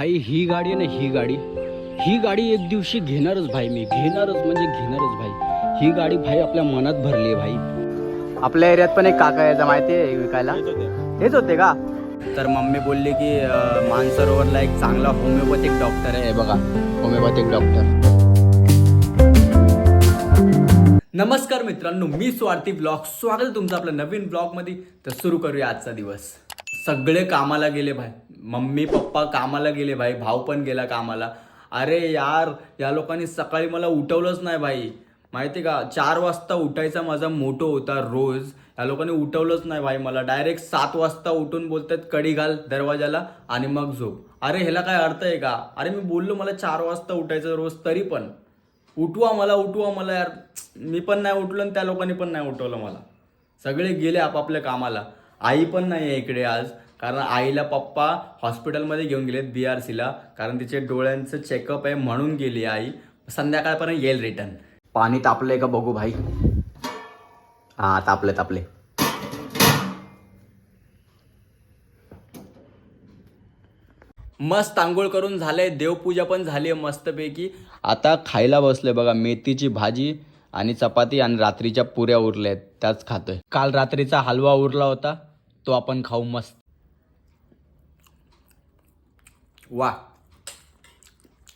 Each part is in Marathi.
भाई ही गाडी आहे ना ही गाडी. ही गाडी एक दिवशी घेणारच भाई मी. घेणारच म्हणजे घेणारच भाई. ही गाडी भाई आपल्या मनात भरली आहे भाई. आपल्या एरियात पण एक काका यायचा माहिती आहे विकायला? हेच होते. का? तर मम्मी बोलली की अं, मानसरोवरला एक चांगला होमिओपॅथिक डॉक्टर आहे. हे बघा होमिओपॅथिक डॉक्टर नमस्कार मित्रांनो मी स्वार्थी ब्लॉग. स्वागत आहे तुमचं आपल्या नवीन ब्लॉगमध्ये. तर सुरू करूया आजचा दिवस. सगळे कामाला गेले भाई. मम्मी पप्पा कामाला गेले भाई. भाऊ पण गेला कामाला. अरे यार या लोकांनी सकाळी मला उठवलंच नाही भाई. माहिती का? चार वाजता उठायचा माझा मोठो होता रोज. या लोकांनी उठवलंच नाही भाई मला. डायरेक्ट सात वाजता उठून बोलतात कडी घाल दरवाजाला आणि मग झोप. अरे ह्याला काय अर्थ आहे का? अरे मी बोललो मला चार वाजता उठायचं रोज तरी पण. उठवा मला उठवा मला यार. मी पण नाही उठलो आणि त्या लोकांनी पण नाही उठवलं मला. सगळे गेले आपापल्या कामाला. आई पण नाही आहे इकडे आज. कारण आईला पप्पा हॉस्पिटलमध्ये घेऊन गेलेत बी आर सीला कारण तिचे डोळ्यांचं चेकअप आहे म्हणून गेली आई. संध्याकाळपर्यंत येईल रिटर्न पाणी तापलंय का बघू भाई? हा तापले तापले मस्त आंघोळ करून झालंय देवपूजा पण झाली आहे मस्तपैकी. आता खायला बसलोय बघा मेथीची भाजी आणि चपाती आणि रात्रीच्या पुऱ्या उरल्या आहेत त्याच खातोय. काल रात्रीचा हलवा उरला होता. तो आपण खाऊ मस्त. वा.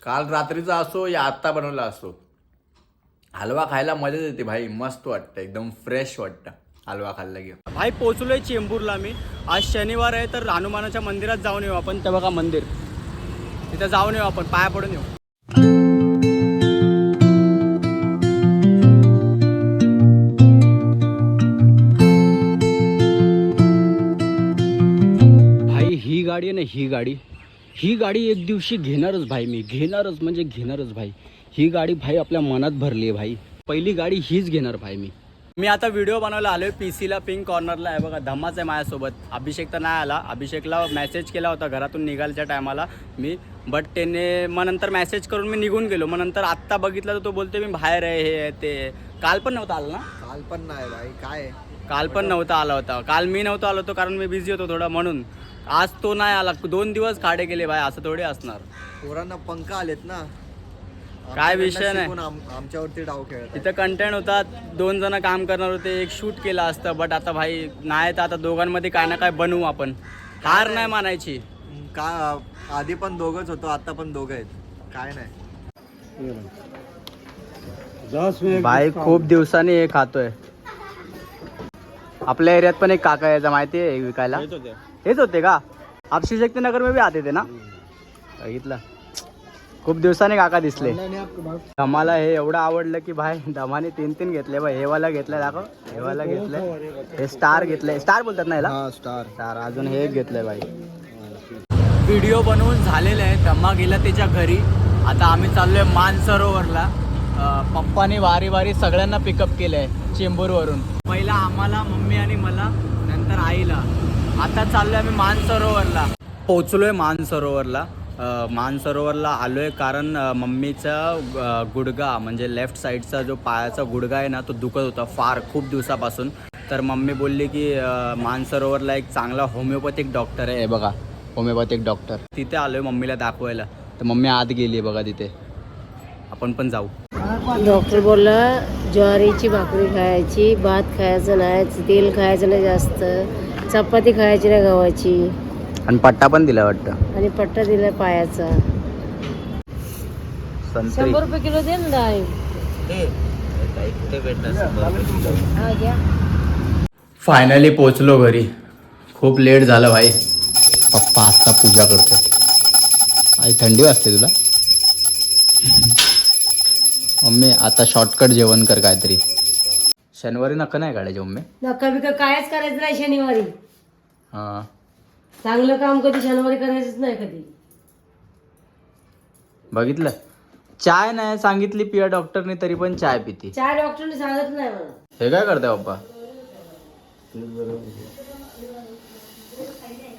काल रात्रीचा असो या आत्ता बनवला असो. हलवा खायला मजाच येते भाई. मस्त वाटतं. एकदम फ्रेश वाटतं. हलवा खाल्ला की. भाई पोचलोय चेंबूरला मी आज शनिवार आहे तर हनुमानाच्या मंदिरात जाऊन येऊ आपण. ते बघा मंदिर. तिथं जाऊन येऊ आपण. पाया पडून येऊ. गाडी आहे ना ही गाडी. ही गाडी एक दिवशी घेणारच भाई मी. घेणारच म्हणजे घेणारच भाई. ही गाडी भाई आपल्या मनात भरली आहे भाई. पहिली गाडी हीच घेणार भाई मी. मी आता व्हिडिओ बनवायला आलोय पी सीला पिंक कॉर्नरला आहे बघा धम्माच आहे माझ्यासोबत. अभिषेक तर नाही आला. अभिषेकला मेसेज केला होता घरातून निघायच्या टायमाला मी बट त्याने मग नंतर मेसेज करून मी निघून गेलो. मग नंतर आत्ता बघितलं तर तो बोलते मी बाहेर आहे हे आहे, ते. आहे. काल पण नव्हता आला ना? काल पण नाही भाई. काय? काल पण नव्हता आला होता. काल मी नव्हतो आलो होतो कारण मी बिझी होतो थोडं म्हणून. आज तो नाही आला. दोन दिवस खाडे गेले भाई असं थोडे असणार. पोरांना पंख आलेत ना. काय विषय नाही. आमच्यावरती डाव खेळत तिथं कंटेंट होता दोन जण काम करणार होते एक शूट केलं असतं बट आता भाई नाही तर आता दोघांमध्ये काय ना काय बनवू आपण. हार नाही मानायची. का आधी पण दोघच होतो आता पण दोघ आहेत. काय नाही. भाई खूप दिवसांनी हे खातोय. आपल्या एरियात पण एक काका यायचा माहिती आहे विकायला? हेच होते का? आप शिवशक्ती नगर में भी आते थे ना? बघितलं खूप दिवसांनी काका दिसले. धमाला हे एवढं आवडलं की भाई धमाने तीन तीन घेतले. भाई हेवाला घेतलंय दाखव. हेवाला घेतलंय. हे स्टार घेतलंय. स्टार बोलतात ना याला? हा स्टार. स्टार. अजून हे एक घेतलंय भाई. व्हिडिओ बनवून झालेला आहे धम्मा गेला त्याच्या घरी. आता आम्ही चाललोय मानसरोवरला. पप्पाने वारी वारी सगळ्यांना पिकअप केलंय चेंबूरवरून. पहिला आम्हाला मम्मी आणि मला नंतर आईला. आता चाललोय आम्ही मानसरोवरला. पोचलोय मानसरोवरला. मानसरोवरला आलोय कारण अं, मम्मीचा गुडगा म्हणजे लेफ्ट साईडचा जो पायाचा गुडगा आहे ना तो दुखत होता फार खूप दिवसापासून. तर मम्मी बोलली की मानसरोवरला एक चांगला होमिओपॅथिक डॉक्टर आहे. हे बघा होमिओपॅथिक डॉक्टर. तिथे आलोय मम्मीला दाखवायला. तर मम्मी आत गेली बघा तिथे. आपण पण जाऊ. डॉक्टर बोलला ज्वारीची भाकरी खायची भात खायचं नाही तेल खायचं नाही जास्त. चपाती खायची नाही गव्हाची. आणि पट्टा पण दिला वाटतं. आणि पट्टा दिला पायाचा. संत्री. शंभर रुपये किलो दे ना. हा घ्या. फायनली पोचलो घरी. खूप लेट झालं भाई. पप्पा आत्ता पूजा करतो आई थंडी वाजते तुला? मम्मी आता शॉर्टकट जेवण कर काहीतरी. शनिवारी नका नाही काढायचे मम्मी? नका बिका कायच करायचं नाही शनिवारी. हां. चांगलं काम कधी शनिवारी करायचंच नाही कधी. बघितलं? चाय नाही सांगितली पिया डॉक्टरने तरी पण चाय पिती. चार डॉक्टरने सांगत नाही मला. हे काय करताय पप्पा?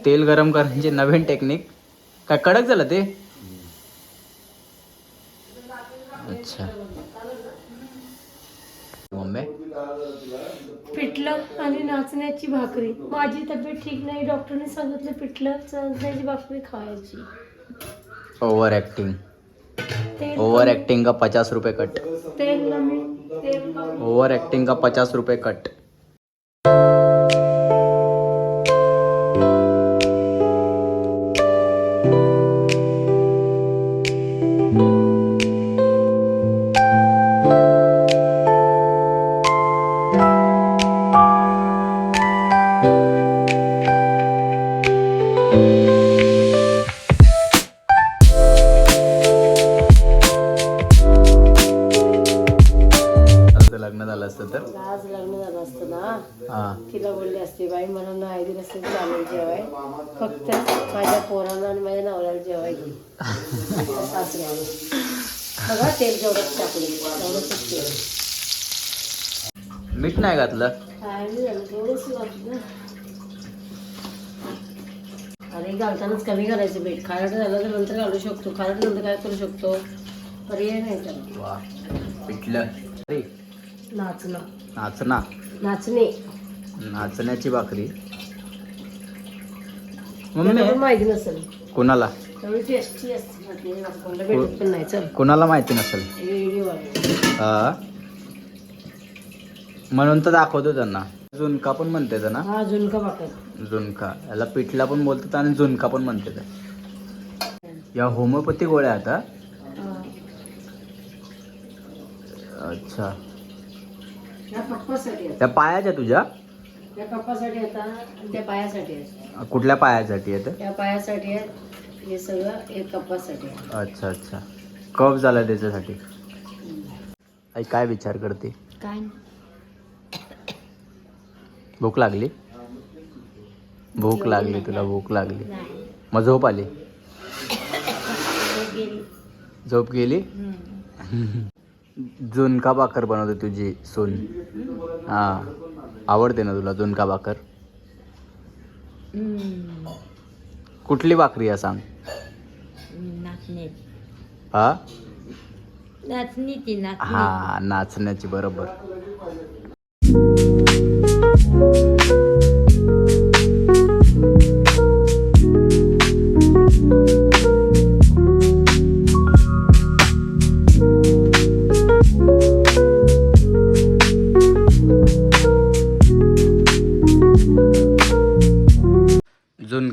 तेल गरम करण्याची नवीन टेक्निक. काय कडक झालं ते? अच्छा. मम्मी? पिठलं आणि नाचण्याची भाकरी. माझी तब्येत ठीक नाही डॉक्टरने सांगितलं पिठलं नाचण्याची भाकरी खायची. ओव्हर ॲक्टिंग तेल ओव्हर ॲक्टिंग का पचास रुपये कट तेल कमी तेल कमी. ओव्हर ॲक्टिंग का पचास रुपये कट बोलली असते बाई मला नाही दिलं असते चालेल जेवाय. फक्त माझ्या पोरांना आणि माझ्या नवऱ्याला जेवाय घे. सासऱ्याने बघा तेल जेवढंच टाकले. तेवढंच तेल मीठ नाही घातलं? काय नाही झालं अरे घालतानाच कमी घालायचं मीठ. खारट झालं तर नंतर घालू शकतो. खारट नंतर काय करू शकतो? पर्याय नाही त्याला. पिठलं. अरे नाचणं. नाचना नाचणे. नाचण्याची भाकरी. मम्मी माहिती नसेल. कोणाला? माहिती नसेल? हा म्हणून तर दाखवतो त्यांना. झुणका पण म्हणते ना हा झुणका भाकर. झुणका. याला पिठला पण बोलतात आणि झुणका पण म्हणते या होमिओपॅथी गोळ्या आता अच्छा. त्या पायाच्या तुझ्या? त्या आणि पायासाठी आहेत कुठल्या पायासाठी आहे ते त्या पायासाठी आहेत. हे सगळं एक कप्पासाठी आहे. अच्छा अच्छा. कफ झाला त्याच्यासाठी. आई काय विचार करते? काय भूक लागली? भूक लागली तुला भूक लागली. नाही. मग झोप आली? झोप गेली. झुणका भाकर बनवते तुझी सून. हा आवडते ना तुला झुणका भाकर कुठली भाकरी आहे सांग? नाचणे हा? नाचणी ती नाचणी हा नाचण्याची बरोबर.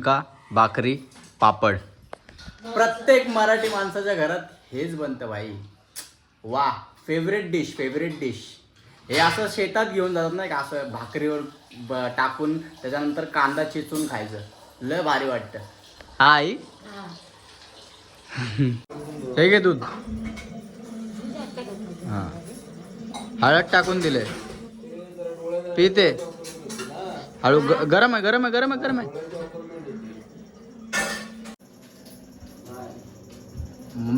झुणका भाकरी पापड. प्रत्येक मराठी माणसाच्या घरात हेच बनतं भाई. वा फेवरेट डिश फेवरेट डिश हे असं शेतात घेऊन जातात नाही का असं भाकरीवर टाकून त्याच्यानंतर कांदा चिचून खायचं. लय भारी वाटतं. आई? हे घे दूध. हा. हळद टाकून दिले पिते. हळू गरम आहे गरम आहे गरम आहे गरम आहे.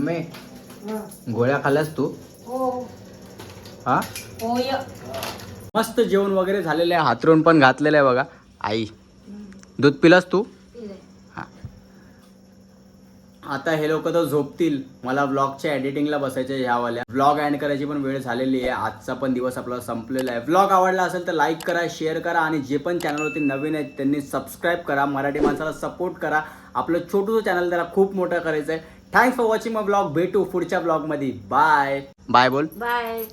मम्मी. गोळ्या खाल्ल्यास तू? हो. हा? होय मस्त जेवण वगैरे झालेलं आहे. हातरून पण घातलेलं आहे बघा. आई. दूध पिलास तू? हा. आता हे लोक तर झोपतील. मला व्लॉगच्या एडिटिंगला बसायचे ह्यावाल्या. व्लॉग एंड करायची पण वेळ झालेली आहे. आजचा पण दिवस आपला संपलेला आहे. व्लॉग आवडला असेल तर लाईक करा शेअर करा आणि जे पण चॅनलवरती नवीन आहेत त्यांनी सबस्क्राईब करा. मराठी माणसाला सपोर्ट करा. आपलं छोटूचं चॅनल त्याला खूप मोठं करायचं आहे थँक्स फॉर वॉचिंग मग ब्लॉग भेटू पुढच्या ब्लॉगमध्ये बाय बाय बोल. बाय